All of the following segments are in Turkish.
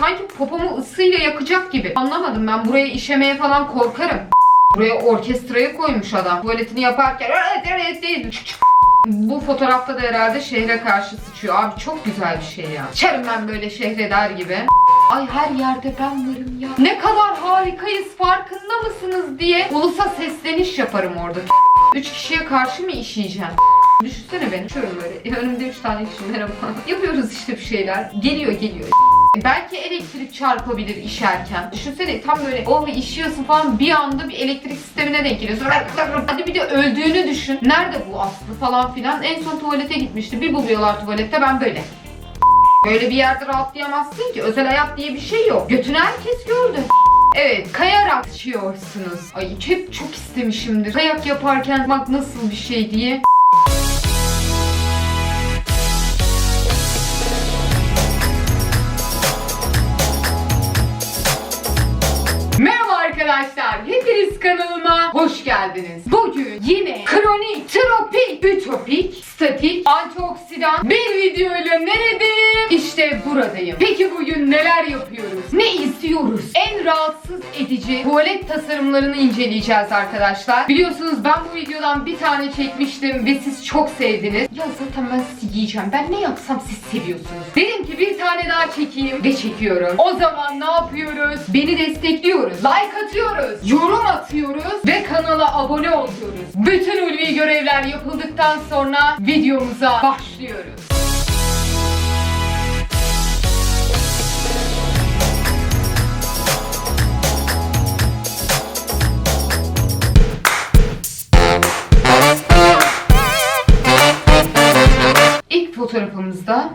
Sanki popomu ısıyla yakacak gibi. Anlamadım ben buraya işemeye falan korkarım. Buraya orkestrayı koymuş adam. Tuvaletini yaparken. Bu fotoğrafta da herhalde şehre karşı sıçıyor. Abi çok güzel bir şey ya. Çarım ben böyle şehre der gibi. Ay her yerde ben varım ya. Ne kadar harikayız farkında mısınız diye ulusa sesleniş yaparım orada. Üç kişiye karşı mı işeyeceğim? Düşünsene beni. Şöyle böyle. Önümde üç tane kişi merhaba. Yapıyoruz işte bir şeyler. Geliyor geliyor. Belki elektrik çarpabilir işerken. Düşünsene tam böyle oh işiyorsun falan bir anda bir elektrik sistemine denk geliyorsun. Hadi bir de öldüğünü düşün. Nerede bu Aslı falan filan. En son tuvalete gitmişti. Bir buluyorlar tuvalette ben böyle. Böyle bir yerde rahatlayamazsın ki. Özel hayat diye bir şey yok. Götünü herkes gördü. Evet, kayarak içiyorsunuz. Ay hep çok istemişimdir. Kayak yaparken bak nasıl bir şey diye. Kanalıma hoş geldiniz. Bugün yine kronik, tropik, ütopik, statik, antioksidan bir videoyla neredeyim? İşte buradayım. Peki bugün neler yapıyoruz? Ne istiyoruz? En rahatsız edici tuvalet tasarımlarını inceleyeceğiz arkadaşlar. Biliyorsunuz ben bu videodan bir tane çekmiştim ve siz çok sevdiniz. Ya zaten ben sizi yiyeceğim. Ben ne yapsam siz seviyorsunuz. Dedim ki bir tane daha çekeyim ve çekiyorum. O zaman ne yapıyoruz? Beni destekliyoruz. Like atıyoruz. Yorum atıyoruz ve kanala abone oluyoruz. Bütün ulvi görevler yapıldıktan sonra videomuza başlıyoruz.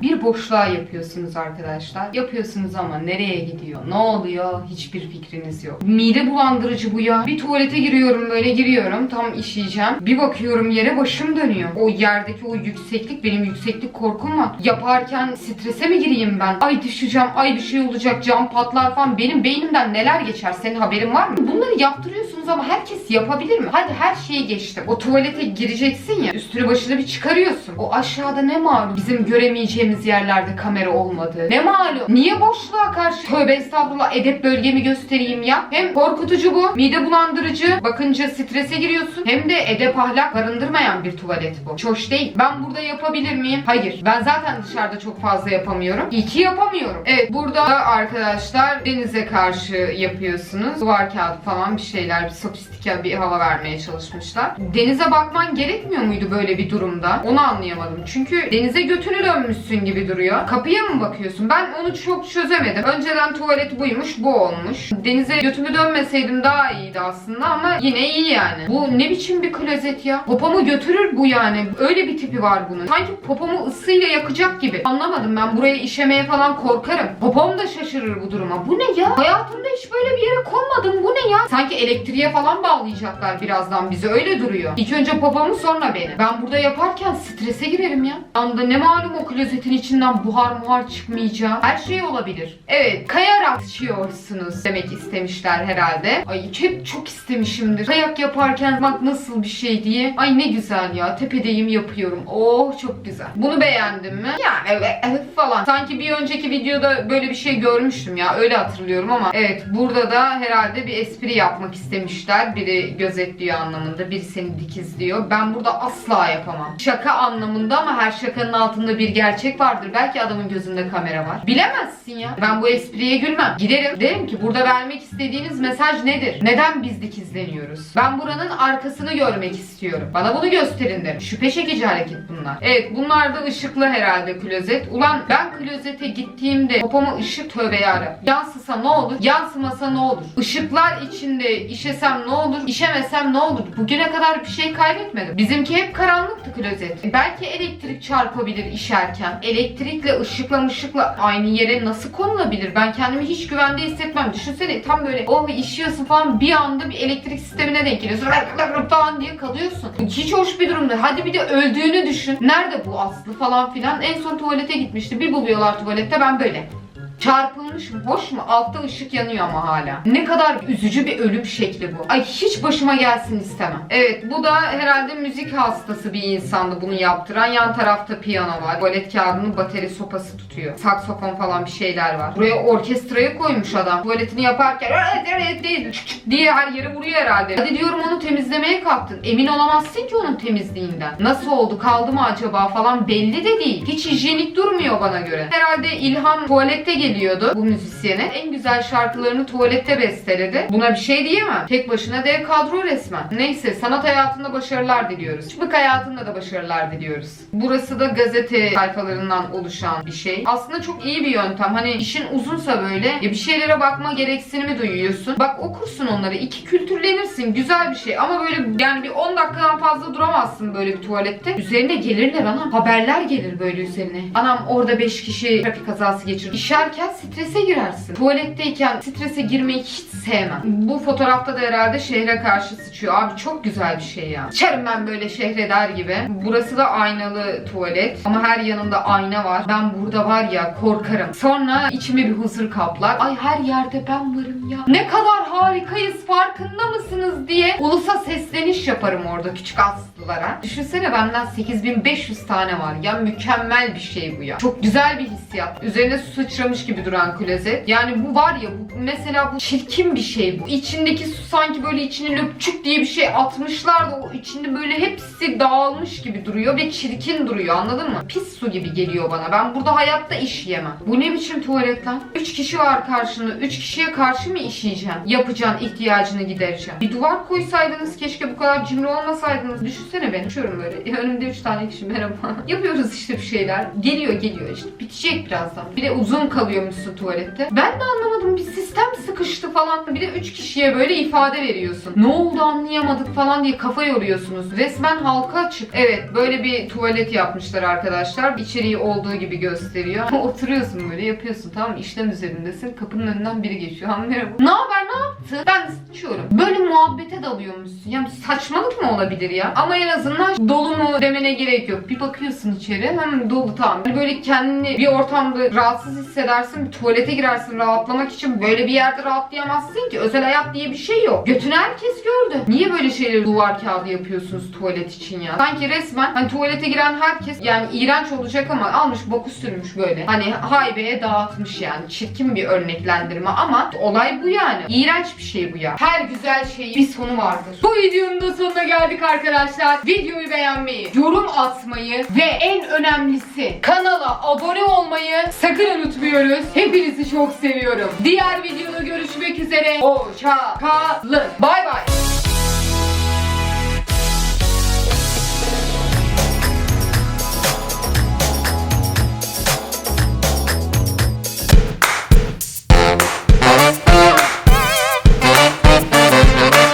Bir boşluğa yapıyorsunuz arkadaşlar. Yapıyorsunuz ama nereye gidiyor? Ne oluyor? Hiçbir fikriniz yok. Mide bulandırıcı bu ya. Bir tuvalete giriyorum böyle giriyorum. Tam işeyeceğim. Bir bakıyorum yere başım dönüyor. O yerdeki o yükseklik benim yükseklik korkum var. Yaparken strese mi gireyim ben? Ay düşeceğim. Ay bir şey olacak. Cam patlar falan. Benim beynimden neler geçer? Senin haberin var mı? Bunları yaptırıyorsunuz ama herkes yapabilir mi? Hadi her şeyi geçtim. O tuvalete gireceksin ya. Üstünü başını bir çıkarıyorsun. O aşağıda ne malum? Bizim göremeyeceğimiz yerlerde kamera olmadı. Ne malum? Niye boşluğa karşı? Tövbe estağfurullah edep bölgemi göstereyim ya. Hem korkutucu bu. Mide bulandırıcı. Bakınca strese giriyorsun. Hem de edep ahlak barındırmayan bir tuvalet bu. Hiç hoş değil. Ben burada yapabilir miyim? Hayır. Ben zaten dışarıda çok fazla yapamıyorum. İyi ki yapamıyorum. Evet burada da arkadaşlar denize karşı yapıyorsunuz. Duvar kağıdı falan bir şeyler. Bir sofistike bir hava vermeye çalışmışlar. Denize bakman gerekmiyor muydu böyle bir durumda? Onu anlayamadım. Çünkü denize götünü dönmüşsün gibi duruyor. Kapıya mı bakıyorsun? Ben onu çok çözemedim. Önceden tuvalet buymuş, bu olmuş. Denize götümü dönmeseydim daha iyiydi aslında ama yine iyi yani. Bu ne biçim bir klozet ya? Popomu götürür bu yani. Öyle bir tipi var bunun. Sanki popomu ısıyla yakacak gibi. Anlamadım ben buraya işemeye falan korkarım. Popom da şaşırır bu duruma. Bu ne ya? Hayatımda hiç böyle bir yere konmadım. Bu ne ya? Sanki elektriğe falan bağlayacaklar birazdan bizi. Öyle duruyor. İlk önce popomu sonra beni. Ben burada yaparken strese girerim ya. Anda ne malum o klozetin içinden buhar muhar çıkmayacağı. Her şey olabilir. Evet kayarak içiyorsunuz demek istemişler herhalde. Ay hep çok istemişimdir. Kayak yaparken bak nasıl bir şey diye. Ay ne güzel ya. Tepedeyim yapıyorum. Oh çok güzel. Bunu beğendim mi? Yani evet, evet falan. Sanki bir önceki videoda böyle bir şey görmüştüm ya. Öyle hatırlıyorum ama evet burada da herhalde bir espri yapmak istemişler. Biri gözetliyor anlamında. Biri seni dikizliyor. Ben burada asla yapamam. Şaka anlamında ama her şakanın altında bir gerçek vardır. Belki adamın gözünde kamera var. Bilemezsin ya. Ben bu espriye gülmem. Giderim. Derim ki burada vermek istediğiniz mesaj nedir? Neden biz dikizleniyoruz? Ben buranın arkasını görmek istiyorum. Bana bunu gösterin derim. Şüphe çekici hareket bunlar. Evet bunlar da ışıklı herhalde klozet. Ulan ben klozete gittiğimde popoma ışık tövbe yarabbim. Yansısa ne olur? Yansımasa ne olur? Işıklar içinde işesem ne olur? İşemesem ne olur? Bugüne kadar bir şey kaybetmedim. Bizimki hep karanlıktı klozet. E, Belki elektrik çarpabilir işerken. Elektrikle ışıkla ışıkla aynı yere nasıl konulabilir? Ben kendimi hiç güvende hissetmem. Düşünsene tam böyle oh işiyorsun falan bir anda bir elektrik sistemine denk geliyorsun falan diye kalıyorsun. Hiç hoş bir durumda. Hadi bir de öldüğünü düşün. Nerede bu Aslı falan filan. En son tuvalete gitmişti. Bir buluyorlar tuvalette ben böyle. Çarpılmış mı? Hoş mu? Altta ışık yanıyor ama hala. Ne kadar üzücü bir ölüm şekli bu. Ay hiç başıma gelsin istemem. Evet bu da herhalde müzik hastası bir insandı bunu yaptıran. Yan tarafta piyano var. Tuvalet kağıdını bateri sopası tutuyor. Saksofon falan bir şeyler var. Buraya orkestrayı koymuş adam. Tuvaletini yaparken diye her yere vuruyor herhalde. Hadi diyorum onu temizlemeye kalktın. Emin olamazsın ki onun temizliğinden. Nasıl oldu kaldı mı acaba falan belli de değil. Hiç hijyenik durmuyor bana göre. Herhalde İlham tuvalette geliyordu bu müzisyene. En güzel şarkılarını tuvalette besteledi. Buna bir şey diyemem. Tek başına dev kadro resmen. Neyse sanat hayatında başarılar diliyoruz. Çıklık hayatında da başarılar diliyoruz. Burası da gazete sayfalarından oluşan bir şey. Aslında çok iyi bir yöntem. Hani işin uzunsa böyle ya bir şeylere bakma gereksinimi duyuyorsun. Bak okursun onları. iki kültürlenirsin. Güzel bir şey. Ama böyle yani bir 10 dakikadan fazla duramazsın böyle bir tuvalette. Üzerine gelirler anam. Haberler gelir böyle üzerine. Anam orada 5 kişi trafik kazası geçirdi. İşerken strese girersin. Tuvaletteyken strese girmeyi hiç sevmem. Bu fotoğrafta da herhalde şehre karşı sıçıyor. Abi çok güzel bir şey ya. İçerim ben böyle şehre der gibi. Burası da aynalı tuvalet. Ama her yanında ayna var. Ben burada var ya korkarım. Sonra içimi bir huzur kaplar. Ay her yerde ben varım ya. Ne kadar harikayız farkında mısınız diye ulusa sesleniş yaparım orada küçük aslılara. Düşünsene benden 8500 tane var. Ya mükemmel bir şey bu ya. Çok güzel bir hissiyat. Üzerine su sıçramış gibi duran klozet. Yani bu var ya bu mesela bu çirkin bir şey bu. İçindeki su sanki böyle içine löpçük diye bir şey atmışlar da o içinde böyle hepsi dağılmış gibi duruyor ve çirkin duruyor anladın mı? Pis su gibi geliyor bana. Ben burada hayatta iş yemem. Bu ne biçim tuvalet lan? 3 kişi var karşında. 3 kişiye karşı mı işeyeceksin? Yapacaksın ihtiyacını gidereceksin. Bir duvar koysaydınız keşke bu kadar cimri olmasaydınız. Düşünsene ben. Uçuyorum böyle. Önümde 3 tane kişi merhaba. Yapıyoruz işte bir şeyler. Geliyor geliyor işte. Bitecek birazdan. Bir de uzun kalıyormuşsun tuvalette. Ben de anlamadım. Bir sistem sıkıştı falan. Bir de 3 kişiye böyle ifade veriyorsun. Ne oldu anlayamadık falan diye kafa yoruyorsunuz. Resmen halka açık. Evet böyle bir tuvalet yapmışlar arkadaşlar. İçeriği olduğu gibi gösteriyor. Oturuyorsun böyle yapıyorsun tamam? İşlem üzerindesin. Kapının önünden biri geçiyor. Ha merhaba. Ne haber ne yaptın? Ben sıçıyorum. Böyle muhabbete dalıyormuşsun. Yani saçmalık mı olabilir ya? Ama en azından dolu mu demene gerek yok. Bir bakıyorsun içeri hem dolu tamam. Hani böyle kendini bir ortamda rahatsız hissedersin. Bir tuvalete girersin rahatlamak için. Böyle bir yerde rahatlayamazsın ki. Özel hayat diye bir şey yok. Götünü herkes gördü. Niye böyle şeyleri duvar kağıdı yapıyorsunuz tuvalet için ya? Sanki resmen hani tuvalete giren herkes yani iğrenç olacak ama almış boku sürmüş böyle. Hani haybeye dağıtmış yani. Çirkin bir örneklendirme ama olay bu yani. İğrenç bir şey bu ya. Her güzel şeyin bir sonu vardır. Bu videonun da sonuna geldik arkadaşlar. Videoyu beğenmeyi, yorum atmayı ve en önemlisi kanala abone olmayı sakın unutmuyoruz. Hepinizi çok seviyorum. Diğer videoda görüşmek üzere. Hoşça kalın. Bay bay.